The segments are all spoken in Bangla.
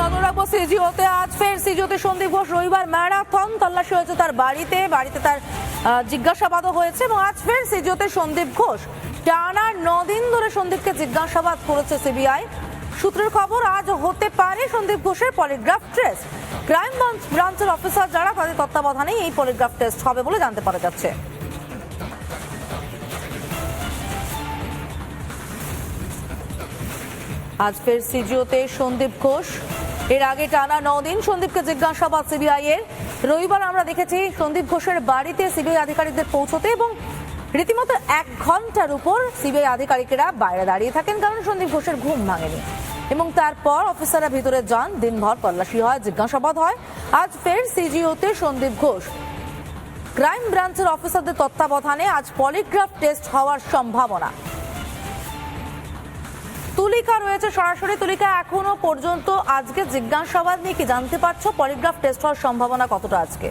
নজর রাখব সিজিওতে আজ ফের সিজিওতে সন্দীপ ঘোষ রবিবার ম্যারাথন, তল্লাশি হয়েছে তার বাড়িতে বাড়িতে তার জিজ্ঞাসাবাদও হয়েছে এবং আজ ফের সিজিওতে সন্দীপ ঘোষ। টানা দিন ধরে সন্দীপকে জিজ্ঞাসাবাদ করেছে সিবিআই। সূত্রের খবর, আজ হতে পারে সন্দীপ ঘোষের পলিগ্রাফ টেস্ট। ক্রাইম ব্রাঞ্চের অফিসার যারা তাদের তত্ত্বাবধানেই এই পলিগ্রাফ টেস্ট হবে বলে জানতে পারা যাচ্ছে। আজ ফের সিজিওতে সন্দীপ ঘোষ এর আগে টানা দিন সন্দীপকে জিজ্ঞাসাবাদ সিবিআই এর। রবিবার আমরা দেখেছি সন্দীপ ঘোষের বাড়িতে সিবিআই আধিকারিকদের পৌঁছতে এবং রীতিমতো এক ঘণ্টার উপর সিবিআই আধিকারিকেরা বাইরে দাঁড়িয়ে থাকেন কারণ সন্দীপ ঘোষের ঘুম ভাঙেনি। এবং তারপর অফিসাররা ভিতরে যান, দিনভর তল্লাশি হয়, জিজ্ঞাসাবাদ হয়। আজ ফের সিজিওতে সন্দীপ ঘোষ। ক্রাইম ব্রাঞ্চের অফিসারদের তত্ত্বাবধানে আজ পলিগ্রাফ টেস্ট হওয়ার সম্ভাবনা। তুলিকা রয়েছে সরাসরি। তুলিকা, এখনও পর্যন্ত আজকে জিজ্ঞাসাবাদ নিয়ে কি জানতে পারছ? পলিগ্রাফ টেস্ট হওয়ার সম্ভাবনা কতটা আজকে?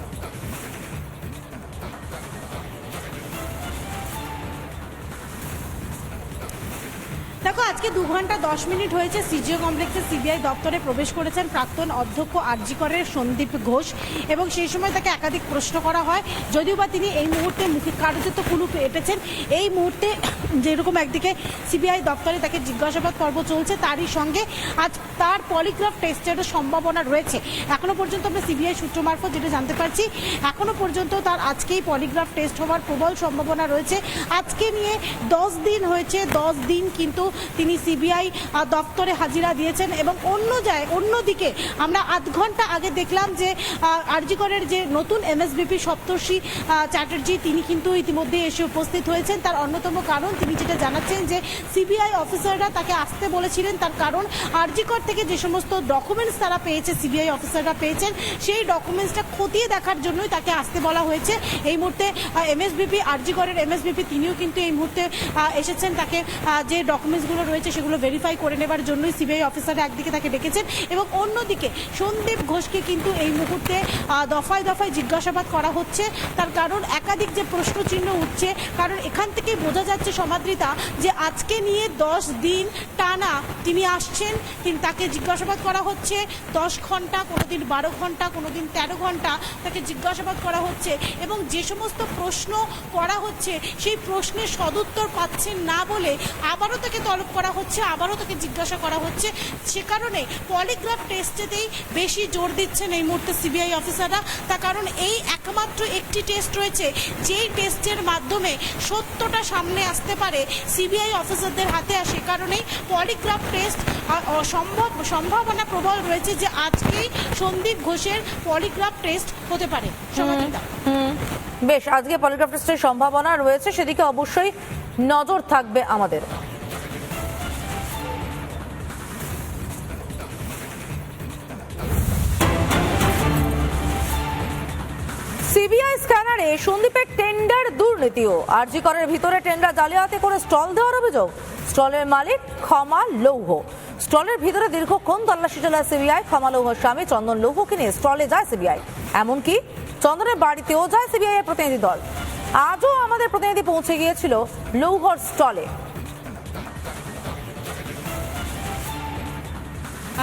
দেখো, আজকে দু ঘণ্টা দশ মিনিট হয়েছে সিজিও কমপ্লেক্সে সিবিআই দপ্তরে প্রবেশ করেছেন প্রাক্তন অধ্যক্ষ আরজি আরজিকরের সন্দীপ ঘোষ এবং সেই সময় তাকে একাধিক প্রশ্ন করা হয়। যদিও বা তিনি এই মুহূর্তে মুখে কার্যত কুলুপ এঁটেছেন, এই মুহূর্তে যেরকম একদিকে সিবিআই দপ্তরে তাকে জিজ্ঞাসাবাদ পর্ব চলছে, তারই সঙ্গে আজ তার পলিগ্রাফ টেস্টেরও সম্ভাবনা রয়েছে। এখনও পর্যন্ত আমরা সিবিআই সূত্র মারফত যেটা জানতে পারছি, এখনও পর্যন্ত তার আজকেই পলিগ্রাফ টেস্ট হওয়ার প্রবল সম্ভাবনা রয়েছে। আজকে নিয়ে দশ দিন হয়েছে, দশ দিন কিন্তু তিনি সিবিআই দপ্তরে হাজিরা দিয়েছেন এবং অন্য যায় অন্যদিকে আমরা আধ ঘণ্টা আগে দেখলাম যে আরজিকরের যে নতুন এমএসবিপি সপ্তর্ষি চ্যাটার্জি, তিনি কিন্তু ইতিমধ্যে এসে উপস্থিত হয়েছেন। তার অন্যতম কারণ তিনি যেটা জানাচ্ছেন যে, সিবিআই অফিসাররা তাকে আসতে বলেছিলেন। তার কারণ আরজিকর থেকে যে সমস্ত ডকুমেন্টস তারা পেয়েছে, সিবিআই অফিসাররা পেয়েছেন, সেই ডকুমেন্টসটা খতিয়ে দেখার জন্যই তাকে আসতে বলা হয়েছে। এই মুহূর্তে এমএসবিপি, আরজিকরের এমএসবিপি, তিনিও কিন্তু এই মুহূর্তে এসেছেন। তাকে যে যে ডকুমেন্টসগুলো রয়েছে সেগুলো ভেরিফাই করে নেবার জন্যই সিবিআই অফিসাররা একদিকে তাকে ডেকেছেন এবং অন্যদিকে সন্দীপ ঘোষকে কিন্তু এই মুহূর্তে দফায় দফায় জিজ্ঞাসাবাদ করা হচ্ছে। তার কারণ একাধিক যে প্রশ্নচিহ্ন উঠছে, কারণ এখান থেকে বোঝা যাচ্ছে সমাদৃতা যে আজকে নিয়ে দশ দিন টানা তিনি আসছেন, তিনি তাকে জিজ্ঞাসাবাদ করা হচ্ছে। দশ ঘণ্টা, কোনোদিন বারো ঘণ্টা, কোনোদিন তেরো ঘণ্টা তাকে জিজ্ঞাসাবাদ করা হচ্ছে এবং যে সমস্ত প্রশ্ন করা হচ্ছে, সেই প্রশ্নের সদুত্তর পাচ্ছেন না বলে আবারও তাকে তলব করা হচ্ছে, আবারও তাকে জিজ্ঞাসা করা হচ্ছে। সে কারণে পলিগ্রাফ টেস্টেতেই বেশি জোর দিচ্ছেন এই মুহূর্তে সিবিআই অফিসাররা। তার কারণ এই একমাত্র একটি টেস্ট রয়েছে, যেই টেস্টের মাধ্যমে সত্যটা সামনে আসতে পারে সিবিআই অফিসারদের হাতে। আর সে কারণেই পলিগ্রাফ টেস্ট সম্ভব, সম্ভাবনা প্রবল রয়েছে যে আজকেই সন্দীপ ঘোষের পলিগ্রাফ টেস্ট হতে পারে। বেশ, আজকে পলিগ্রাফ টেস্টের সম্ভাবনা রয়েছে, সেদিকে অবশ্যই নজর থাকবে আমাদের। সিবিআই স্ক্যানারে সন্দীপের টেন্ডার দুর্নীতিও। আরজি করের ভিতরে টেন্ডার জালিয়াতি করে স্টল দেওয়ার অভিযোগ। স্টলের মালিক ক্ষমা লৌহ। স্টলের ভিতরে দীর্ঘক্ষণ তল্লাশি চালায় সিবিআই, ক্ষমা লৌহর স্বামী চন্দন লৌহকে নিয়ে স্টলে যায় সিবিআই। এমনকি চন্দনের বাড়িতেও যায় সিবিআই এর প্রতিনিধি দল। আজও আমাদের প্রতিনিধি পৌঁছে গিয়েছিল লৌহর স্টলে।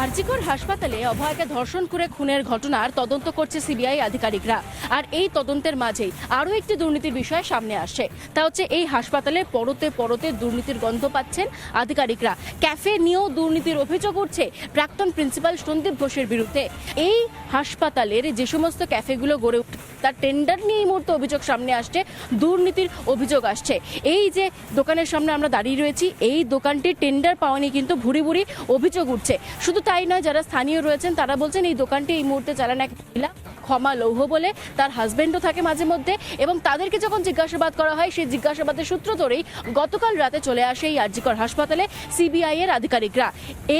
আরজিকর হাসপাতালে অভয়কে ধর্ষণ করে খুনের ঘটনার তদন্ত করছে সিবিআই আধিকারিকরা। আর এই তদন্তের মাঝেই আরও একটি দুর্নীতির বিষয় সামনে আসছে। তা হচ্ছে এই হাসপাতালে পরতে পরতে দুর্নীতির গন্ধ পাচ্ছেন আধিকারিকরা। ক্যাফে নিয়েও দুর্নীতির অভিযোগ উঠছে প্রাক্তন প্রিন্সিপাল সন্দীপ ঘোষের বিরুদ্ধে। এই হাসপাতালের যে সমস্ত ক্যাফেগুলো গড়ে উঠে, তার টেন্ডার নিয়ে এই মুহূর্তে অভিযোগ সামনে আসছে, দুর্নীতির অভিযোগ আসছে। এই যে দোকানের সামনে আমরা দাঁড়িয়ে রয়েছি, এই দোকানটির টেন্ডার পাওয়া নিয়ে কিন্তু ভুরি ভুরি অভিযোগ উঠছে। শুধু তাই নয় যারা স্থানীয় রয়েছেন তারা বলছেন এই দোকানটি এই মুহূর্তে চালান এক মহিলা। ক্ষমা লৌহ বলে তার হাজবেন্ডও থাকে মাঝে মধ্যে এবং তাদেরকে যখন জিজ্ঞাসাবাদ করা হয়, সেই জিজ্ঞাসাবাদের সূত্র ধরেই গতকাল রাতে চলে আসে এই আরজিকর হাসপাতালে সিবিআই এর আধিকারিকরা।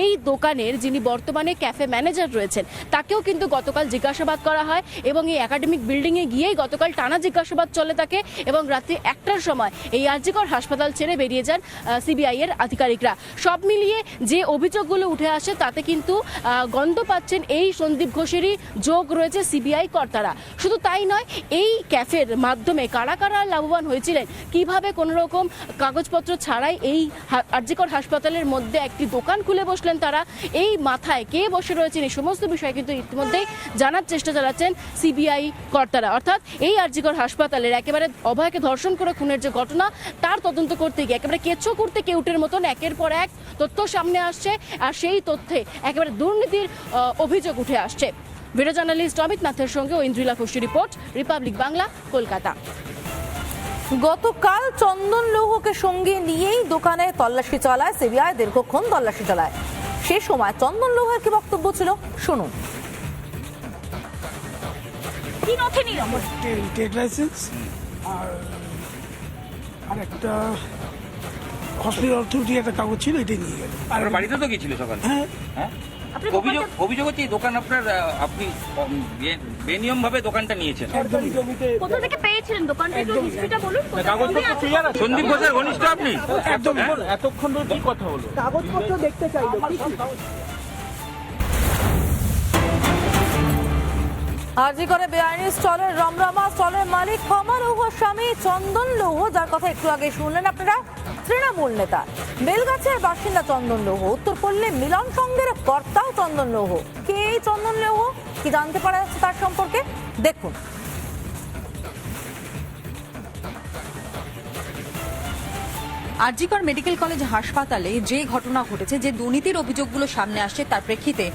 এই দোকানের যিনি বর্তমানে ক্যাফে ম্যানেজার রয়েছেন, তাকেও কিন্তু গতকাল জিজ্ঞাসাবাদ করা হয় এবং এই একাডেমিক বিল্ডিং এ গিয়েই গতকাল টানা জিজ্ঞাসাবাদ চলে থাকে এবং রাত্রি একটার সময় এই আরজিকর হাসপাতাল ছেড়ে বেরিয়ে যান সিবিআই এর আধিকারিকরা। সব মিলিয়ে যে অভিযোগগুলো উঠে আসে, তাতে কিন্তু গন্ধ পাচ্ছেন এই সন্দীপ ঘোষেরই। যোগ রয়েছে সিবিআই সিবিআই কর্তারা শুধু তাই নয়, এই ক্যাফের মাধ্যমে কারা কারা লাভবান হয়েছিলেন? কীভাবে কোনো রকম কাগজপত্র ছাড়াই এই আরজিকর হাসপাতালের মধ্যে একটি দোকান খুলে বসলেন তারা? এই মাথায় কে বসে রয়েছেন? এই সমস্ত বিষয় কিন্তু ইতিমধ্যেই জানার চেষ্টা চালাচ্ছেন সিবিআই কর্তারা। অর্থাৎ এই আরজিকর হাসপাতালের একেবারে অভয়কে ধর্ষণ করে খুনের যে ঘটনা, তার তদন্ত করতে গিয়ে একেবারে কেঁচো করতে কেউটের মতন একের পর এক তথ্য সামনে আসছে, আর সেই তথ্যে একেবারে দুর্নীতির অভিযোগ উঠে আসছে। ভিডিও জার্নালিস্ট অমিত নাথের সঙ্গে ঐন্দ্রিলা ঘোষী রিপোর্ট রিপাবলিক বাংলা কলকাতা। গতকাল চন্দন লৌহকে সঙ্গে নিয়েই দোকানে তল্লাশি চালায় সিবিআই দীর্ঘক্ষণ তল্লাশি চালায়। সে সময় চন্দন লৌহের কি বক্তব্য ছিল? শুনুন। কি নথি নিল ট্রেড লাইসেন্স আর আর একটা হসপিটাল অথরিটি একটা কাগজ ছিল এটাই নিয়ে গেল। আর বাড়িতে তো গেছিল সকালে। হ্যাঁ। হ্যাঁ? অভিযোগ অভিযোগ হচ্ছে এই দোকান আপনার আপনি বেনিয়ম ভাবে দোকানটা নিয়েছেন। একদমই কোথা থেকে পেয়েছিলেন দোকানটা? একটু হিস্ট্রিটা বলুন সন্দীপ ঘোষের ঘনিষ্ঠ আপনি? একদম। এতক্ষণ ধরে কি কথা হলো? আরজি করে বেআইনি স্টলের রমরমা স্টলের মালিক ক্ষমা লৌহ স্বামী চন্দন লৌহ যার কথা একটু আগে শুনলেন আপনারা। তৃণমূল নেতা। বেলগাছের বাসিন্দা চন্দন লৌহ উত্তরপল্লী মিলন সংঘের কর্তাও চন্দন লৌহ। কে এই চন্দন লৌহ? কি জানতে পারা যাচ্ছে তার সম্পর্কে? দেখুন। আরজিকর মেডিকেল কলেজ হাসপাতালে যে ঘটনা ঘটেছে, যে দুর্নীতির অভিযোগগুলো সামনে আসছে, তার প্রেক্ষিতে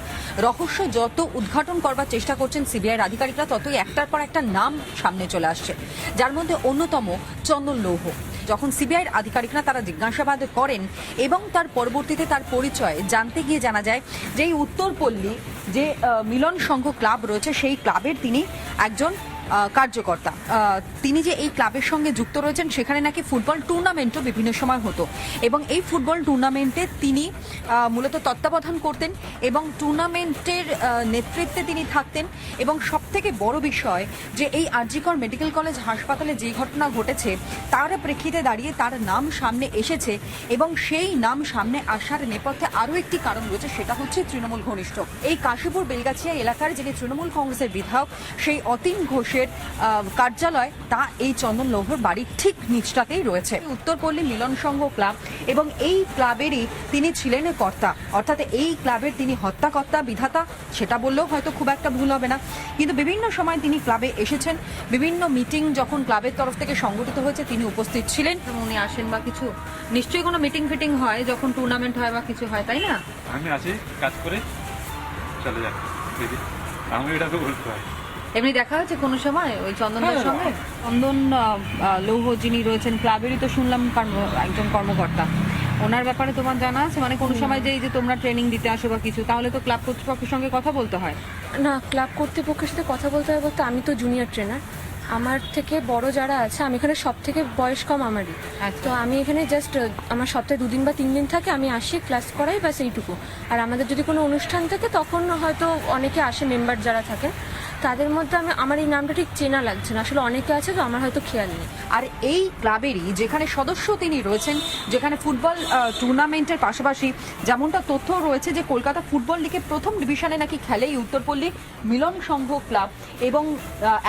রহস্য যত উদ্ঘাটন করবার চেষ্টা করছেন সিবিআইয়ের আধিকারিকরা, ততই একটার পর একটা নাম সামনে চলে আসছে। যার মধ্যে অন্যতম চন্দন লৌহ। যখন সিবিআইয়ের আধিকারিকরা তারা জিজ্ঞাসাবাদ করেন এবং তার পরবর্তীতে তার পরিচয় জানতে গিয়ে জানা যায় যে এই উত্তরপল্লী যে মিলন সংঘ ক্লাব রয়েছে, সেই ক্লাবের তিনি একজন কার্যকর্তা। তিনি যে এই ক্লাবের সঙ্গে যুক্ত রয়েছেন, সেখানে নাকি ফুটবল টুর্নামেন্টও বিভিন্ন সময় হতো। এবং এই ফুটবল টুর্নামেন্টে তিনি মূলত তত্ত্বাবধান করতেন এবং টুর্নামেন্টের নেতৃত্বে তিনি থাকতেন। এবং সব থেকে বড় বিষয় যে এই আরজিকর মেডিকেল কলেজ হাসপাতালে যে ঘটনা ঘটেছে, তার প্রেক্ষিতে দাঁড়িয়ে তার নাম সামনে এসেছে এবং সেই নাম সামনে আসার নেপথ্যে আরও একটি কারণ রয়েছে, সেটা হচ্ছে তৃণমূল ঘনিষ্ঠ। এই কাশীপুর বেলগাছিয়া এলাকার যিনি তৃণমূল কংগ্রেসের বিধায়ক, সেই অতীন ঘোষের কার্যালয় তা এই চন্দন লৌহর বাড়ির ঠিক নিচটাতেই রয়েছে। উত্তরপল্লী মিলন সংঘ ক্লাব এবং এই ক্লাবেরই তিনি ছিলেন কর্তা। অর্থাৎ এই ক্লাবের তিনি হত্যাকর্তা বিধাতা সেটা বললেও হয়তো খুব একটা ভুল হবে না। কিন্তু বিভিন্ন সময় তিনি ক্লাবে এসেছেন। বিভিন্ন মিটিং যখন ক্লাবের তরফ থেকে সংগঠিত হয়েছে তিনি উপস্থিত ছিলেন। উনি আসেন বা কিছু নিশ্চয়ই কোনো মিটিং ফিটিং হয় যখন টুর্নামেন্ট হয় বা কিছু হয় তাই না? আমি আছি কাজ করে চলে যাক আমি এটা তো বলতে হয়। এমনি দেখা হয়েছে কোনো সময়? ওই চন্দনদের সঙ্গে? চন্দন লৌহ যিনি রয়েছেন ক্লাবেরই তো শুনলাম একজন কর্মকর্তা। ওনার ব্যাপারে তোমার জানা আছে? মানে কোনো সময় যে এই যে তোমরা ট্রেনিং দিতে আসো বা কিছু তাহলে তো ক্লাব কর্তৃপক্ষের সঙ্গে কথা বলতে হয়। না ক্লাব কর্তৃপক্ষের সাথে কথা বলতে হয় বলতে আমি তো জুনিয়র ট্রেনার আমার থেকে বড় যারা আছে আমি এখানে সব থেকে বয়স কম আমারই আচ্ছা। তো আমি এখানে জাস্ট আমার সপ্তাহে দুদিন বা তিন দিন থাকে আমি আসি ক্লাস করাই ব্যাস এইটুকু। আর আমাদের যদি কোনো অনুষ্ঠান থাকে তখন হয়তো অনেকে আসে মেম্বার যারা থাকে তাদের মধ্যে আমি আমার এই নামটা ঠিক চেনা লাগছে না। আসলে অনেকে আছে তো আমার হয়তো খেয়াল নেই। আর এই ক্লাবেরই যেখানে সদস্য তিনি রয়েছেন, যেখানে ফুটবল টুর্নামেন্টের পাশাপাশি যেমনটা তথ্য রয়েছে যে কলকাতা ফুটবল লিগে প্রথম ডিভিশনে নাকি খেলে এই উত্তরপল্লী মিলন সংঘ ক্লাব এবং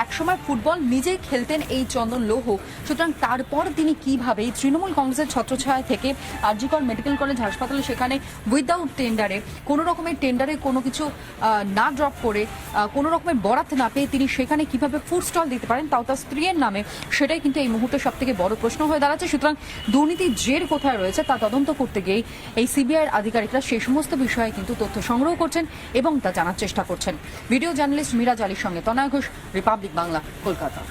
একসময় ফুটবল নিজেই খেলতেন এই চন্দন লৌহ। সুতরাং তারপর তিনি কীভাবে তৃণমূল কংগ্রেসের ছত্রছায়া থেকে আরজিকর মেডিকেল কলেজ হাসপাতালে সেখানে উইদাউট টেন্ডারে কোনো রকমের টেন্ডারে কোনো কিছু না ড্রপ করে কোনো রকমের বরাত না পেয়ে তিনি সেখানে কীভাবে ফুড স্টল দিতে পারেন, তাও তার স্ত্রীর নামে, সেটাই কিন্তু এই মুহূর্তে সব থেকে বড় প্রশ্ন হয়ে দাঁড়াচ্ছে। সুতরাং দুর্নীতির জের কোথায় রয়েছে তা তদন্ত করতে গিয়ে এই সিবিআইয়ের আধিকারিকরা সে সমস্ত বিষয়ে কিন্তু তথ্য সংগ্রহ করছেন এবং তা জানার চেষ্টা করছেন। ভিডিও জার্নালিস্ট মিরাজ আলীর সঙ্গে তনয় ঘোষ, রিপাবলিক বাংলা, কলকাতা।